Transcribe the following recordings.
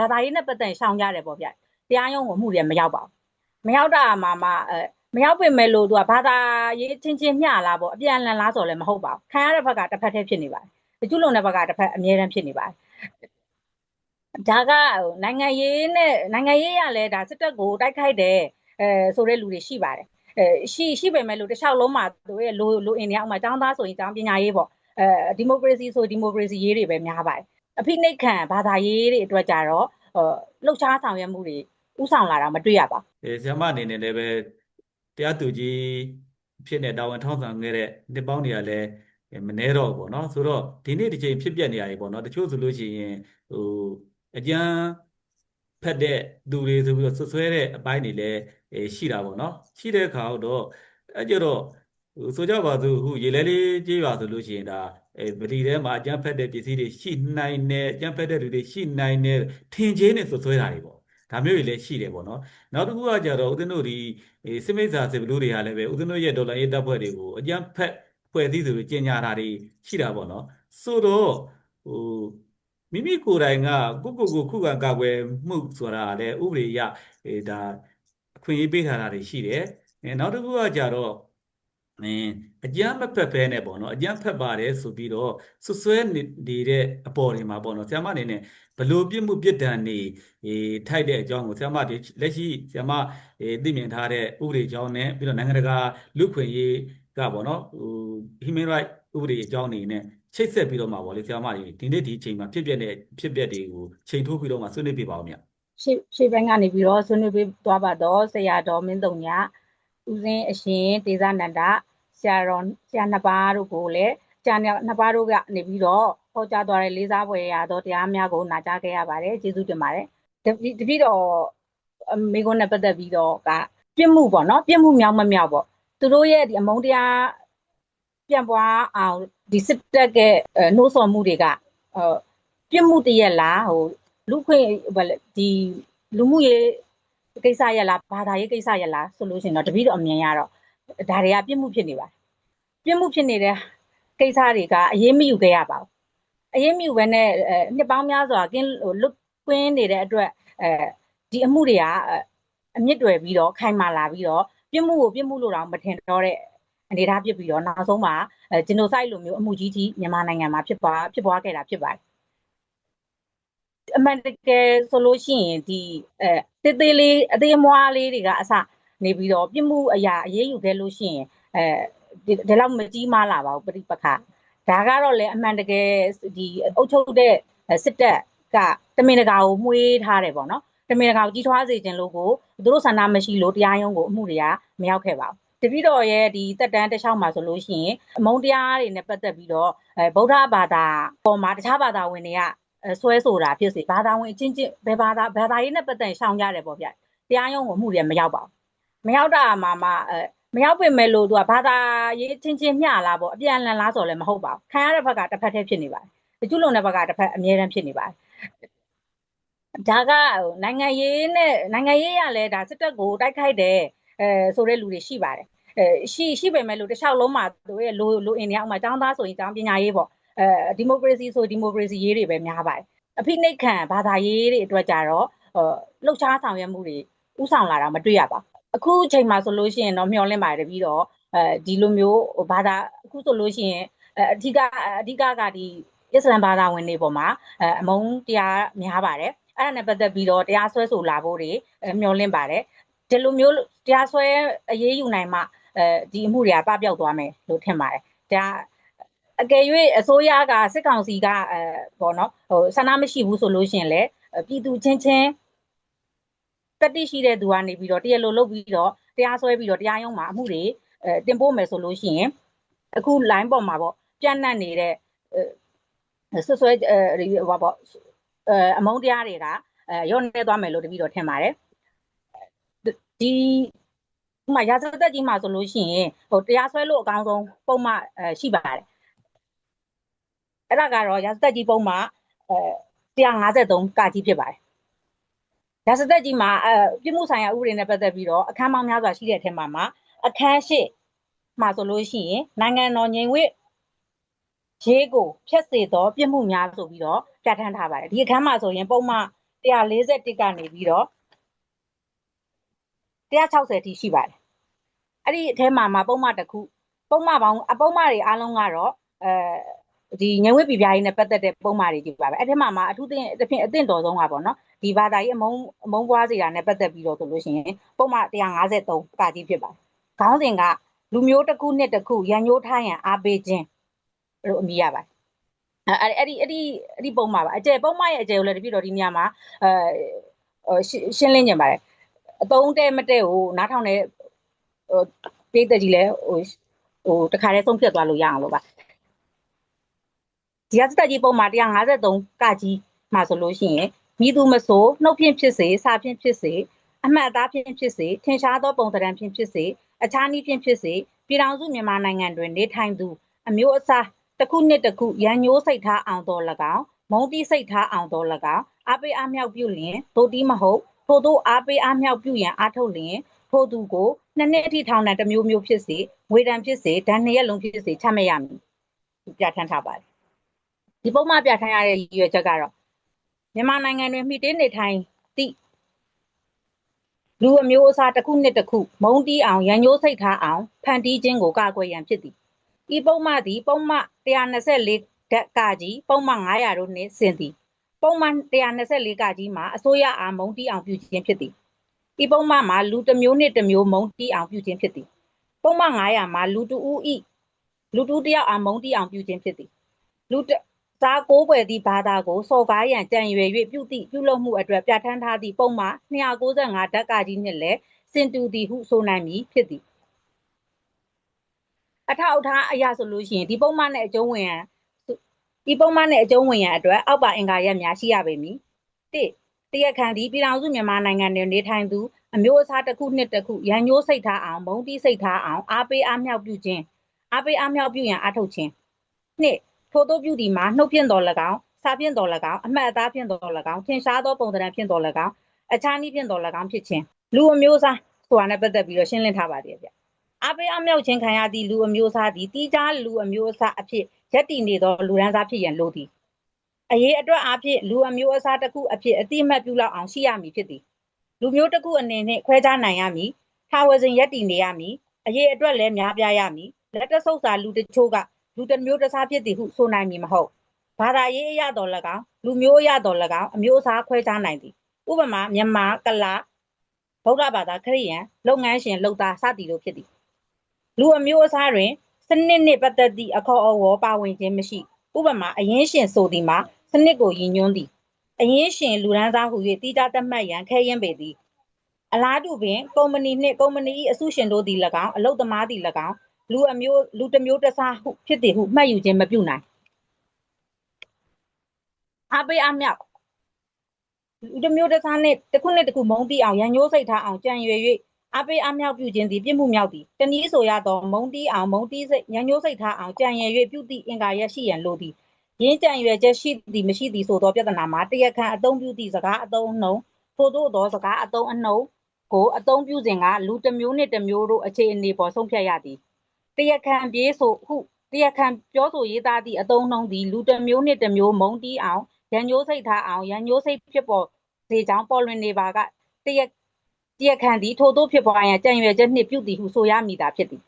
ဘာသာရေးနဲ့ပတ်သက်ရှောင်ကြတယ်ပေါ့ဗျတရားရုံးကိုအမှုတွေမရောက်ပါဘူးမရောက်တာမှမှအဲမရောက်ပြင်မဲ့လို့သူကဘာသာရေးချင်းချင်းမျှလားပေါ့အပြန်အလှန်လားဆိုလည်းမဟုတ်ပါဘူးခံရတဲ့ဘက်ကတစ်ဖက်တည်းဖြစ်နေပါတယ်ကျุလုံတဲ့ဘက်ကတစ်ဖက်အမြဲတမ်းဖြစ်နေပါတယ်ဒါကနိုင်ငံရေးနဲ့နိုင်ငံရေးရလဲဒါစစ်တပ်ကိုတိုက်ခိုက်တယ်အဲဆိုတဲ့လူတွေရှိပါတယ်အဲရှိရှိပေမဲ့လို့တခြားလုံးမှာသူရဲ့လိုလိုအင်နေအောင်မှာចောင်းသားဆိုရင်ចောင်းပညာရေးပေါ့အဲဒီမိုကရေစီဆိုဒီမိုကရေစီရေးတွေပဲများပါတယ် အဖိနှိတ်ခံဘာသာရေးတွေအတွက်ကြတော့လှုပ်ရှားဆောင်ရွက်မှုတွေဥဆောင်လာတာမတွေ့ရပါဘူးအဲဆရာမအနေနဲ့လည်းပဲတရားသူကြီးဖြစ်နေတာဝန်ထောက်ဆောင်ခဲ့တဲ့နှစ်ပေါင်းတွေကလည်းမနှဲတော့ဘူးပေါ့နော်ဆိုတော့ဒီနေ့ဒီချိန်ဖြစ်ပျက်နေရပြီပေါ့နော်တချို့ဆိုလို့ရှိရင်ဟိုအကျန်းဖက်တဲ့သူတွေဆိုပြီးတော့ဆွဆွဲတဲ့အပိုင်းတွေလည်းရှိတာပေါ့နော်ရှိတဲ့အခါတော့အဲကြတော့ ဆိုကြပါစို့အခုရေလဲလေးကြေးပါဆိုလို့ရှိရင်ဒါအဲဗလီထဲမှာအကျန်းဖက်တဲ့ပစ္စည်းတွေရှိနိုင်တယ်အကျန်းဖက်တဲ့လူတွေရှိနိုင်တယ်ထင်ချင်းနဲ့ဆွဆွဲတာတွေပေါ့ဒါမျိုးတွေလည်းရှိတယ်ပေါ့နော်နောက်တစ်ခုကကြတော့ဦးဇင်းတို့ဒီစစ်မိတ်ဆာစစ်ဘလူးတွေကလည်းပဲဦးဇင်းတို့ရဲ့ဒေါ်လာရေးတပ်ဖွဲ့တွေကိုအကျန်းဖက်ဖွဲ့စည်းဆိုပြီးကြီးညာတာတွေရှိတာပေါ့နော်ဆိုတော့ဟိုမိမိကိုယ်တိုင်ကကိုကိုကိုခုခံကာကွယ်မှုဆိုတာလည်းဥပဒေအရအဲဒါအခွင့်အရေးပေးထားတာတွေရှိတယ်အဲနောက်တစ်ခုကကြတော့ အင်းအကြမ်းမဖက်ဖဲနဲ့ပေါ့နော်အကြမ်းဖက်ပါတယ်ဆိုပြီးတော့ဆွဆွဲနေနေတဲ့အပေါ်တွေမှာပေါ့နော်ဆရာမအနေနဲ့ဘလို့ပြစ်မှုပြစ်ဒဏ်တွေအေးထိုက်တဲ့အကြောင်းကိုဆရာမဒီလက်ရှိဆရာမအေးသိမြင်ထားတဲ့ဥပဒေအကြောင်းနဲ့ပြီးတော့နိုင်ငံတကာလူခွင့်ရေးကပေါ့နော်ဟို human right ဥပဒေအကြောင်းနေနဲ့ချိတ်ဆက်ပြီးတော့မှာပေါ့လေဆရာမကြီးဒီနေ့ဒီအချိန်မှာဖြစ်ပျက်တဲ့ဖြစ်ပျက်တွေကိုချိန်ထိုးပြီးတော့မှဆွေးနွေးပြပါဦးမြတ်ရှေ့ရှေ့ဘက်ကနေပြီးတော့ဆွေးနွေးပေးသွားပါတော့ဆရာတော်မင်းတုံညာဦးစင်းအရှင်ဒေသနန္ဒ ဆရာတော်ဆရာနှစ်ပါးတို့ကိုလည်းဆရာနှစ်ပါးတို့ကနေပြီးတော့ဟောကြားသွားတဲ့လေးစားပွဲရတော့တရားများကိုနာကြားခဲ့ရပါတယ်ကျေးဇူးတင်ပါတယ်တပိတော့မိကုန်းနဲ့ပတ်သက်ပြီးတော့ကပြစ်မှုပေါ့နော်ပြစ်မှုမြောက်မမြောက်ပေါ့သူတို့ရဲ့ဒီအမုန်းတရားပြန့်ပွားအောင်ဒီစစ်တပ်ကနှိုးဆော်မှုတွေကဟပြစ်မှုတရက်လားဟိုလူခွင့်ဒီလူမှုရေးကိစ္စရလားဘာသာရေးကိစ္စရလားဆိုလို့ရှိရင်တော့တပည့်တော်အမြင်ရတော့ဒါတွေကပြစ်မှုဖြစ်နေပါတယ် ပြစ်မှုဖြစ်နေတဲ့ကိစ္စတွေကအရေးမယူခဲ့ရပါဘူးအရေးမယူဘဲနဲ့နှစ်ပေါင်းများစွာကင်းဟိုလွတ်ကွင်းနေတဲ့အတွက်အဲဒီအမှုတွေကအမြင့်တွယ်ပြီးတော့ခိုင်မာလာပြီးတော့ပြစ်မှုကိုပြစ်မှုလို့တောင်မထင်တော့တဲ့အနေထားဖြစ်ပြီးတော့နောက်ဆုံးမှာဂျီနိုဆိုက်လိုမျိုးအမှုကြီးကြီးမြန်မာနိုင်ငံမှာဖြစ်ပွားဖြစ်ပွားခဲ့တာဖြစ်ပါတယ်အမှန်တကယ်ဆိုလို့ရှိရင်ဒီအဲတေးသေးလေးအသေးအမွှားလေးတွေကအစနေပြီးတော့ပြစ်မှုအရာအရေးယူခဲ့လို့ရှိရင်အဲ ဒီလောက်မကြီးမားလာပါဘူးပြိပခဒါကတော့လေအမှန်တကယ်ဒီအုပ်ချုပ်တဲ့စစ်တပ်ကတမင်တကာကိုမှုေးထားတယ်ပေါ့နော်တမင်တကာကိုကြီးထွားစေခြင်းလို့ကိုသူတို့ဆန္ဒမရှိလို့တရားရုံးကိုအမှုတွေကမရောက်ခဲ့ပါဘူးတပည့်တော်ရဲ့ဒီတက်တန်းတစ်လျှောက်မှာဆိုလို့ရှိရင်အမုန်းတရားတွေနဲ့ပတ်သက်ပြီးတော့အဲဗုဒ္ဓဘာသာပေါ်မှာတခြားဘာသာဝင်တွေကဆွဲဆိုတာဖြစ်စေဘာသာဝင်အချင်းချင်းဘယ်ဘာသာဘာသာရေးနဲ့ပတ်သက်ရှောင်ကြတယ်ပေါ့ဗျတရားရုံးကိုမှုတွေမရောက်ပါဘူးမရောက်တာမှမှအဲ မရောက်ပြင်မဲ့လို့သူကဘာသာရေးချင်းချင်းမျှလားပေါ့အပြန်အလှန်လားဆိုလည်းမဟုတ်ပါဘူးခံရတဲ့ဘက်ကတစ်ဖက်တည်းဖြစ်နေပါတယ်ကျุလုံတဲ့ဘက်ကတစ်ဖက်အမြဲတမ်းဖြစ်နေပါတယ်ဒါကနိုင်ငံရေးနဲ့နိုင်ငံရေးရလဲဒါစစ်တပ်ကိုတိုက်ခိုက်တယ်အဲဆိုတဲ့လူတွေရှိပါတယ်အဲရှိရှိပေမဲ့လို့တခြားလုံးမှာသူရဲ့လိုလိုအင်နေအောင်မှာចောင်းသားဆိုရင်ចောင်းပညာရေးပေါ့အဲဒီမိုကရေစီဆိုဒီမိုကရေစီရေးတွေပဲများပါတယ်အဖိနှိတ်ခံဘာသာရေးတွေအတွက်ကြတော့လှုပ်ရှားဆောင်ရွက်မှုတွေဥဆောင်လာတာမတွေ့ရပါ အခုချိန်မှာဆိုလို့ရှိရင်တော့မျှော်လင့်ပါတယ်ပြီးတော့အဲဒီလိုမျိုးဘာသာအခုဆိုလို့ရှိရင်အဓိကအဓိကကဒီအစ္စလမ်ဘာသာဝင်တွေပေါ်မှာအမုန်းတရားများပါတယ်အဲ့ဒါနဲ့ပတ်သက်ပြီးတော့တရားစွဲဆိုလာဖို့တွေမျှော်လင့်ပါတယ်ဒီလိုမျိုးတရားစွဲအရေးယူနိုင်မှအဲဒီအမှုတွေကပပျောက်သွားမယ်လို့ထင်ပါတယ်ဒါအကယ်၍အစိုးရကစစ်ကောင်စီကအဲပေါ့နော်ဟိုဆန္ဒမရှိဘူးဆိုလို့ရှိရင်လည်းပြည်သူချင်းချင်း တတိရှိတဲ့သူကနေပြီးတော့တရားလိုလုပ်ပြီးတော့တရားစွဲပြီးတော့တရားရုံးမှာအမှုတွေအဲတင်ပို့မယ်ဆိုလို့ရှိရင်အခု line ပေါ်မှာပေါ့ပြန့်နှံ့နေတဲ့ဆွဆွဲအဲဟိုပေါ့အမုန်းတရားတွေကအဲရော့နေသွားမယ်လို့တပည့်တော်ထင်ပါတယ်ဒီဥမာရာဇသက်ကြီးမှာဆိုလို့ရှိရင်ဟိုတရားစွဲလို့အကောင်းဆုံးပုံမှန်ရှိပါတယ်အဲ့ဒါကတော့ရာဇသက်ကြီးပုံမှန်အဲ153ကကြီးဖြစ်ပါတယ် ရာဇသက်ကြီးမှာအဲပြစ်မှုဆိုင်ရာဥပဒေနဲ့ပတ်သက်ပြီးတော့အခန်းပေါင်းများစွာရှိတဲ့အထက်မှာမှာအခန်းရှိမှာဆိုလို့ရှိရင်နိုင်ငံတော်ငြိမ်ဝှက်ရေးကိုဖျက်စေသောပြစ်မှုများဆိုပြီးတော့ပြဋ္ဌာန်းထားပါတယ်ဒီအခန်းမှာဆိုရင်ပုံမှန်141ကနေပြီးတော့160ထိရှိပါတယ်အဲ့ဒီအထဲမှာမှာပုံမှန်တစ်ခုပုံမှန်ပေါင်းအပုံမှန်တွေအားလုံးကတော့အဲဒီငွေပြပြရေးနဲ့ပတ်သက်တဲ့ပုံမှန်တွေကြည့်ပါပဲအဲ့ထဲမှာမှာအထူးသဖြင့်တစ်ဖြင့်အသင့်တော်ဆုံးကပေါ့နော် ဒီဘာသာရေးအမုံအမုံပွားစီတာနဲ့ပတ်သက်ပြီးတော့ဆိုလို့ရှိရင်ပုံမှန်153ကကြီးဖြစ်ပါတယ်ခေါင်းစဉ်ကလူမျိုးတစ်ခုနှစ်တစ်ခုရန်ညိုးထားရန်အားပေးခြင်းလို့အမည်ရပါတယ်အဲ့အဲ့ဒီအဲ့ဒီအဲ့ဒီပုံမှာပါအကျယ်ပုံမှားရဲ့အကျယ်ကိုလည်းတပြည့်တော်ဒီနေရာမှာအဲရှင်းလင်းကြပါတယ်အတုံးတဲမတဲကိုနားထောင်တဲ့ဟိုပေးတဲ့ကြီးလဲဟိုဟိုတခါတည်းဆုံးဖြတ်သွားလို့ရအောင်လို့ပါဒီကစတကြီးပုံမှာ153ကကြီးမှာဆိုလို့ရှိရင် မိသူမဆိုနှုတ်ဖြင့်ဖြစ်စေစာဖြင့်ဖြစ်စေအမှတ်အသားဖြင့်ဖြစ်စေထင်ရှားသောပုံသဏ္ဍာန်ဖြင့်ဖြစ်စေအခြားနည်းဖြင့်ဖြစ်စေပြည်ထောင်စုမြန်မာနိုင်ငံတွင်နေထိုင်သူအမျိုးအစားတစ်ခုနှစ်တစ်ခုရန်ညိုးစိတ်ထားအောင်တော်၎င်းမုံတိစိတ်ထားအောင်တော်၎င်းအပေးအမြောက်ပြုလျင်သို့တီးမဟုတ်ထို့သောအပေးအမြောက်ပြုရန်အားထုတ်လျင်ထို့သူကိုနှစ်နှစ်အထိထောင်ဒဏ်တစ်မျိုးမျိုးဖြစ်စေငွေဒဏ်ဖြစ်စေဒဏ်နှစ်ရက်လုံးဖြစ်စေချမှတ်ရမည်ပြဋ္ဌာန်းထားပါတယ်ဒီပုံမှန်ပြဋ္ဌာန်းရတဲ့ရည်ရွယ်ချက်ကတော့ မြန်မာနိုင်ငံတွင် မှီတင်းနေထိုင်သည့် လူအမျိုးအစား တစ်ခုနှစ်တစ်ခု မုံတီးအောင် ရန်ညိုးစိတ်ထားအောင် ဖန်တီးခြင်းကို ကာကွယ်ရန် ဖြစ်သည် ဤပုံမှန်သည် ပုံမှန်124ဓာတ်ကကြီးပုံမှန်900တို့နှင့် ဆင်သည် ပုံမှန်124ကကြီးမှာ အစိုးရအား မုံတီးအောင် ပြုခြင်းဖြစ်သည် ဤပုံမှန်မှာ လူတစ်မျိုးနှင့် တစ်မျိုး မုံတီးအောင် ပြုခြင်းဖြစ်သည် ပုံမှန်900မှာ လူတူဦးဤလူတူတယောက်အား မုံတီးအောင် ပြုခြင်းဖြစ်သည် လူစား ကိုးကွယ်သည့်ဘာသာကိုစော်ကားရန်ကြံရွယ်၍ပြုသည့်ပြုလုပ်မှုအတွက်ပြဋ္ဌာန်းထားသည့်ပုံမှန်295ဓာတ်ကကြီးနှင့်လည်းစင်တူသည်ဟုဆိုနိုင်မည်ဖြစ်သည်အထောက်အထားအရာဆိုလို့ရှိရင်ဒီပုံမှန်နဲ့အကျုံးဝင်ရန်ဒီပုံမှန်နဲ့အကျုံးဝင်ရန်အတွက်အောက်ပါအင်္ဂါရက်များရှိရပေမည်၁တရားခံသည်ပြည်ထောင်စုမြန်မာနိုင်ငံတွင်နေထိုင်သူအမျိုးအစားတစ်ခုနှစ်တစ်ခုရန်ညိုးစိတ်ထားအောင်မုံတီးစိတ်ထားအောင်အားပေးအားမြောက်ပြုခြင်းအားပေးအားမြောက်ပြုရန်အားထုတ်ခြင်းနှစ် ထို့သောပြုသည်မှာနှုတ်ဖြင့်တော်၎င်းစာဖြင့်တော်၎င်းအမှတ်အသားဖြင့်တော်၎င်းထင်ရှားသောပုံသဏ္ဍာန်ဖြင့်တော်၎င်းအခြားနည်းဖြင့်တော်၎င်းဖြစ်ခြင်းလူအမျိုးအစားဆိုတာနဲ့ပတ်သက်ပြီးတော့ရှင်းလင်းထားပါတယ်ဗျအပေးအမြောက်ခြင်းခံရသည့်လူအမျိုးအစားသည်တီးခြားလူအမျိုးအစားအဖြစ်ရက်တည်နေသောလူရန်စားဖြစ်ရန်လိုသည်အရေးအတွက်အဖြစ်လူအမျိုးအစားတစ်ခုအဖြစ်အတိအမှတ်ပြုလောက်အောင်ရှိရမည်ဖြစ်သည်လူမျိုးတစ်ခုအနေနဲ့ခွဲခြားနိုင်ရမည်ထာဝစဉ်ရက်တည်နေရမည်အရေးအတွက်လည်းများပြားရမည်လက်တဆုပ်စာလူတချို့က လူတစ်မျိုးတစ်စားဖြစ်သည်ဟုဆိုနိုင်မည်မဟုတ်ဘာသာရေးအရတော်၎င်းလူမျိုးအရတော်၎င်းအမျိုးအစားခွဲခြားနိုင်သည်ဥပမာမြန်မာကလာဗုဒ္ဓဘာသာခရစ်ယာန်လုပ်ငန်းရှင်လုပ်သားစသည်တို့ဖြစ်သည်လူအမျိုးအစားတွင်စနစ်နှင့်ပတ်သက်သည့်အခေါ်အဝေါ်ပါဝင်ခြင်းမရှိဥပမာအရင်ရှင်ဆိုသည်မှာစနစ်ကိုရည်ညွှန်းသည်အရင်ရှင်လူရန်သားဟု၍တိကျသတ်မှတ်ရန်ခဲရင်ပေသည်အလားတူပင်ကုမ္ပဏီနှင့်ကုမ္ပဏီ၏အစုရှင်တို့သည်၎င်းအလုတ်သမားသည်၎င်း လူအမျိုးလူတစ်မျိုးတစ်စားဟုဖြစ်သည်ဟုမှတ်ယူခြင်းမပြုနိုင်အပေးအမြောက်လူတစ်မျိုးတစ်စားနှင့်တစ်ခုနဲ့တစ်ခုမုံတီးအောင်ရန်ညိုးစိတ်ထားအောင်ကြံရွယ်၍အပေးအမြောက်ပြုခြင်းသည်ပြစ်မှုမြောက်သည်တနည်းဆိုရသောမုံတီးအောင်မုံတီးစိတ်ရန်ညိုးစိတ်ထားအောင်ကြံရွယ်၍ပြုသည့်အင်္ဂါရရှိရန်လိုသည်ရင်းကြံရွယ်ချက်ရှိသည်မရှိသည်ဆိုသောပြဿနာမှာတရခန့်အသုံးပြုသည့်စကားအသုံးအနှုန်းထို့သောသောစကားအသုံးအနှုန်းကိုအသုံးပြုစဉ်ကလူတစ်မျိုးနှင့်တစ်မျိုးတို့အခြေအနေပေါ်ဆုံးဖြတ်ရသည် တရခန့်ပြေးဆိုဟုတရခန့်ပြောဆိုရေးသားသည့်အသုံးနှုန်းသည် လူတစ်မျိုးနှင့်တစ်မျိုးမုံတီးအောင်ရန်ညိုးစိတ်ထားအောင်ရန်ညိုးစိတ်ဖြစ်ပေါ်စေကြောင်းပေါ်လွင်နေပါကတရတရားခံသည်ထို့သောဖြစ်ပွားရန်ကြံရွယ်ချက်နှင့်ပြုသည်ဟုဆိုရမည်သာဖြစ်သည်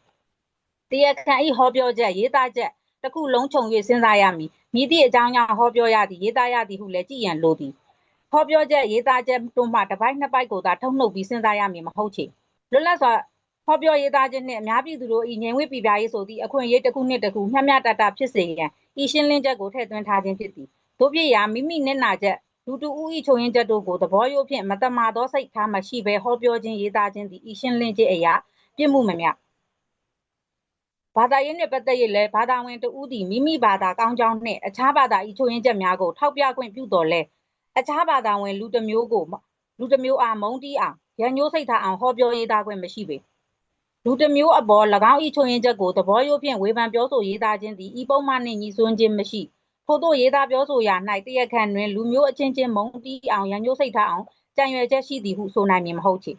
တရားခံ၏ဟောပြောချက်ရေးသားချက်တစ်ခုလုံးခြုံ၍စဉ်းစားရမည်မိသည့်အကြောင်းကြောင့်ဟောပြောရသည်ရေးသားရသည်ဟုလည်းကြည်ရန်လိုသည်ဟောပြောချက်ရေးသားချက်တို့မှတစ်ပိုက်နှစ်ပိုက်ကိုသာထုတ်နှုတ်ပြီးစဉ်းစားရမည်မဟုတ်ချေလွတ်လပ်စွာ ဟောပြောရေးသားခြင်းနှင့်အများပြည်သူတို့၏ငြိမ်ဝှက်ပြပြရေးဆိုသည့်အခွင့်အရေးတစ်ခုနှင့်တစ်ခုမျှမျှတတဖြစ်စေရန်ဤရှင်းလင်းချက်ကိုထည့်သွင်းထားခြင်းဖြစ်သည်တို့ဖြစ်ရာမိမိမျက်နာချက်လူတူဦး၏ချုံရင်ချက်တို့ကိုသဘောရိုးဖြင့်မတမာသောစိတ်ထားမရှိဘဲဟောပြောခြင်းရေးသားခြင်းသည်ဤရှင်းလင်းခြင်းအရာပြစ်မှုမမြဘာသာရေးနှင့်ပတ်သက်၍လည်းဘာသာဝင်တဦးသည်မိမိဘာသာကောင်းကြောင်းနှင့်အခြားဘာသာ၏ချုံရင်ချက်များကိုထောက်ပြခွင့်ပြုတော်လဲအခြားဘာသာဝင်လူတစ်မျိုးကိုလူတစ်မျိုးအားမုန်းတီးအောင်ရန်ညိုးစိတ်ထားအောင်ဟောပြောရေးသားခွင့်မရှိပေ လူတစ်မျိုးအပေါ်၎င်း၏ချုံရင်ချက်ကိုသဘောရိုးဖြင့်ဝေဖန်ပြောဆိုရေးသားခြင်းသည်ဤပုံမှန်နှင့်ညီစွန်းခြင်းမရှိထို့သောရေးသားပြောဆိုရာ၌တရခန့်တွင်လူမျိုးအချင်းချင်းမုံတီးအောင်ရန်ညိုးစိတ်ထားအောင်ကြံရွယ်ချက်ရှိသည်ဟုဆိုနိုင်မည်မဟုတ်ချေ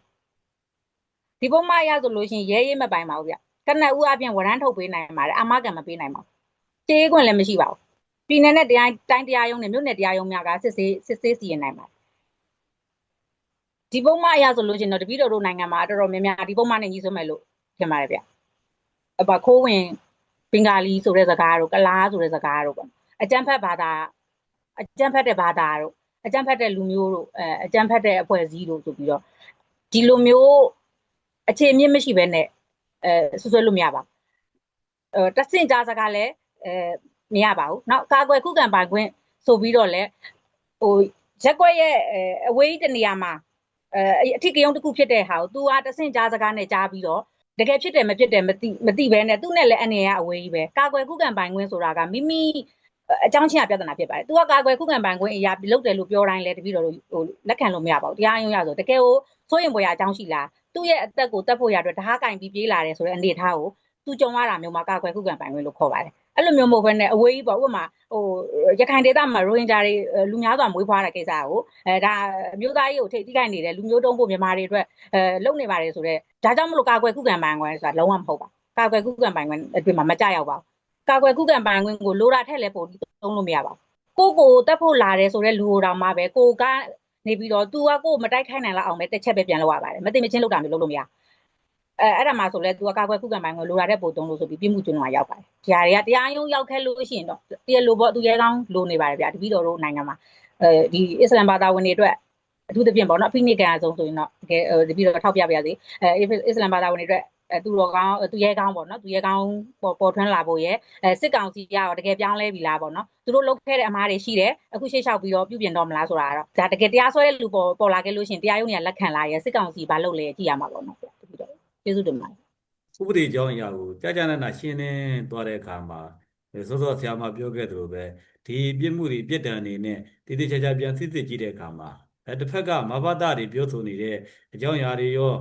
ဒီပုံမှန်ရဆိုလို့ရှိရင်ရဲရဲမပိုင်ပါဘူးဗျကနက်ဦးအပြင်ဝရမ်းထုတ်ပေးနိုင်ပါတယ်အမကန်မပေးနိုင်ပါဘူးကြေးခွင့်လည်းမရှိပါဘူးပြည်နယ်နဲ့တရားတိုင်းတရားရုံးနဲ့မြို့နယ်တရားရုံးများကစစ်ဆေးစစ်ဆေးစီရင်နိုင်ပါတယ်ဒီပုံမှန်အရဆိုလို့ရှိရင်တော့တပည့်တော်တို့နိုင်ငံမှာတော်တော်များများဒီပုံမှန်နဲ့ညီစွမယ်လို့ ထင်ပါတယ်ဗျအပခိုးဝင်ဘင်္ဂါလီဆိုတဲ့စကားတို့ကလားဆိုတဲ့စကားတို့ပေါ့အကြံဖက်ဘာသာအကြံဖက်တဲ့ဘာသာတို့အကြံဖက်တဲ့လူမျိုးတို့အဲအကြံဖက်တဲ့အဖွဲ့အစည်းတို့ဆိုပြီးတော့ဒီလိုမျိုးအခြေအမြစ်မရှိဘဲနဲ့အဲဆွဆွဲလို့မရပါဘူးအဲတဆင့်ကြားစကားလည်းအဲမရပါဘူးနောက်ကာကွယ်ခုခံပိုင်ခွင့်ဆိုပြီးတော့လည်းဟိုရက်ွက်ရဲ့အဝေးတနေရာမှာအဲအထစ်ကယုံတစ်ခုဖြစ်တဲ့ဟာကို तू ဟာတဆင့်ကြားစကားနဲ့ကြားပြီးတော့ တကယ်ဖြစ်တယ်မဖြစ်တယ်မသိမသိဘဲနဲ့သူ့နဲ့လည်းအနေရအဝေးကြီးပဲကာကွယ်ခုခံပိုင်ခွင့်ဆိုတာကမိမိအကြောင်းချင်းအပြဿနာဖြစ်ပါတယ်။ तू ကကာကွယ်ခုခံပိုင်ခွင့်အရာလုပ်တယ်လို့ပြောတိုင်းလဲတပည့်တော်တို့ဟိုလက်ခံလို့မရပါဘူး။တရားရုံးရဆိုတကယ်ကိုစိုးရင်ပေါ်ရအကြောင်းရှိလား။သူ့ရဲ့အသက်ကိုတတ်ဖို့ရအတွက်တဟားကင်ပြီးပြေးလာတယ်ဆိုတဲ့အနေအထားကိုသူကြုံရတာမျိုးမှာကာကွယ်ခုခံပိုင်ခွင့်လို့ခေါ်ပါတယ်။ အဲ့လိုမျိုးမဟုတ်ဘဲနဲ့အဝေးကြီးပေါ့ဥပမာဟိုရခိုင်ဒေသမှာရိုဟင်ဂျာတွေလူများစွာမွေးဖွားတဲ့ကိစ္စကိုအဲဒါအမျိုးသားရေးကိုထိတ်တိကိုက်နေတယ်လူမျိုးတုံးဖို့မြန်မာတွေအတွက်အဲလုပ်နေပါတယ်ဆိုတော့ဒါကြောင့်မလို့ကာကွယ်ခုခံပိုင်ခွင့်ဆိုတာလုံးဝမဟုတ်ပါ။ကာကွယ်ခုခံပိုင်ခွင့်အတွင်းမှာမကြရောက်ပါဘူး။ကာကွယ်ခုခံပိုင်ခွင့်ကိုလိုတာထက်လည်းပိုပြီးသုံးလို့မရပါဘူး။ကိုကိုတက်ဖို့လာတယ်ဆိုတဲ့လူတော်မှာပဲကိုကနေပြီးတော့ तू ကကိုမတိုက်ခိုင်းနိုင်လောက်အောင်ပဲတစ်ချက်ပဲပြန်လောက်ရပါတယ်မသိမချင်းလောက်တာမျိုးလုပ်လို့မရ အဲအဲ့ဒါမှဆိုလဲ तू ကကာကွယ်ခုခံပိုင်းကိုလိုတာတဲ့ပို့တုံးလို့ဆိုပြီးပြမှုကျွန်းမှာရောက်ပါတယ်။ဒီဟာတွေကတရားရုံးရောက်ခဲ့လို့ရှိရင်တော့တရားလိုပေါ့သူရဲကောင်းလိုနေပါတယ်ဗျာတပည့်တော်တို့နိုင်ငံမှာအဲဒီအစ္စလမ်ဘာသာဝင်တွေအတွက်အထူးသဖြင့်ပေါ့နော်အဖိနိကန်အဆုံးဆိုရင်တော့တကယ်တပည့်တော်ထောက်ပြပါရစေအဲအစ္စလမ်ဘာသာဝင်တွေအတွက်အဲသူတော်ကောင်းသူရဲကောင်းပေါ့နော်သူရဲကောင်းပေါ်ပေါ်ထွန်းလာဖို့ရဲ့အဲစစ်ကောင်စီကရောတကယ်ပြောင်းလဲပြီလားပေါ့နော်သူတို့လုပ်ခဲ့တဲ့အမားတွေရှိတယ်အခုရှေ့လျှောက်ပြီးတော့ပြုပြင်တော့မလားဆိုတာကတော့ဒါတကယ်တရားစွဲတဲ့လူပေါ်ပေါ်လာခဲ့လို့ရှိရင်တရားရုံးတွေကလက်ခံလာရဲ့စစ်ကောင်စီဘာလုပ်လဲကြည့်ရမှာပေါ့နော်တပည့်တော် ကျေးဇူးတင်ပါတယ်ဥပဒေကြောင်းအရာကိုကြာကြာနာနာရှင်းလင်းသွားတဲ့အခါမှာစောစောဆရာမပြောခဲ့သလိုပဲဒီပြစ်မှုတွေပြစ်ဒဏ်တွေနဲ့တည်တည်ချာချာပြန်စစ်စစ်ကြည့်တဲ့အခါမှာအဲတစ်ဖက်ကမဘာသာတွေပြောဆိုနေတဲ့အကြောင်းအရာတွေရော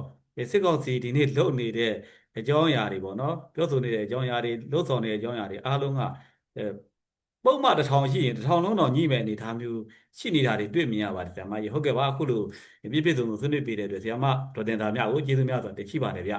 စစ်ကောင်စီဒီနေ့လုပ်နေတဲ့အကြောင်းအရာတွေပေါ့နော်ပြောဆိုနေတဲ့အကြောင်းအရာတွေလှုပ်ဆောင်နေတဲ့အကြောင်းအရာတွေအားလုံးကအဲ ပုံမှန်တစ်ထောင်ရှိရင်တစ်ထောင်လုံးတော့ညှိမဲ့အနေအထားမျိုးရှိနေတာတွေတွေ့မြင်ရပါတယ်ဆရာမကြီးဟုတ်ကဲ့ပါအခုလိုပြည့်ပြည့်စုံစုံဆွေးနွေးပေးတဲ့အတွက်ဆရာမဒေါ်တင်သာမြကိုကျေးဇူးများစွာတင်ရှိပါတယ်ဗျ